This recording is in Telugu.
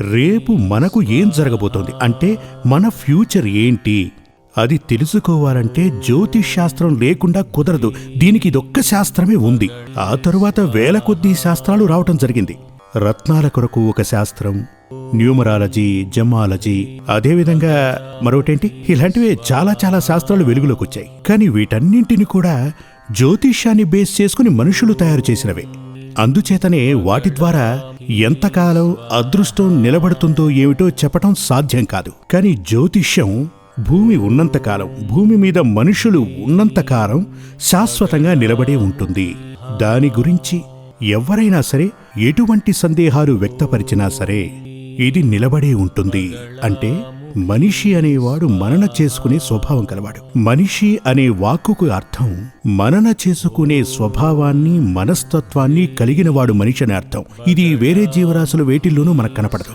రేపు మనకు ఏం జరగబోతోంది? అంటే మన ఫ్యూచర్ ఏంటి? అది తెలుసుకోవాలంటే జ్యోతిష్ శాస్త్రం లేకుండా కుదరదు. దీనికి ఇదొక్క శాస్త్రమే ఉంది. ఆ తరువాత వేల కొద్దీ శాస్త్రాలు రావటం జరిగింది. రత్నాల కొరకు ఒక శాస్త్రం న్యూమరాలజీ జమాలజీ అదేవిధంగా మరొకటేంటి? ఇలాంటివే చాలా చాలా శాస్త్రాలు వెలుగులోకి వచ్చాయి కానీ వీటన్నింటిని కూడా జ్యోతిష్యాన్ని బేస్ చేసుకుని మనుషులు తయారు చేసినవే. అందుచేతనే వాటి ద్వారా ఎంతకాలం అదృష్టం నిలబడుతుందో ఏమిటో చెప్పటం సాధ్యం కాదు. కానీ జ్యోతిష్యం భూమి ఉన్నంతకాలం భూమి మీద మనుషులు ఉన్నంతకాలం శాశ్వతంగా నిలబడే ఉంటుంది. దాని గురించి ఎవరైనా సరే ఎటువంటి సందేహాలు వ్యక్తపరిచినా సరే ఇది నిలబడే ఉంటుంది. అంటే మనిషి అనేవాడు మనన చేసుకునే స్వభావం కలవాడు. మనిషి అనే వాక్కుకు అర్థం మనన చేసుకునే స్వభావాన్ని మనస్తత్వాన్ని కలిగినవాడు మనిషి అనే అర్థం. ఇది వేరే జీవరాశుల వేటిల్లోనూ మనకు కనపడదు.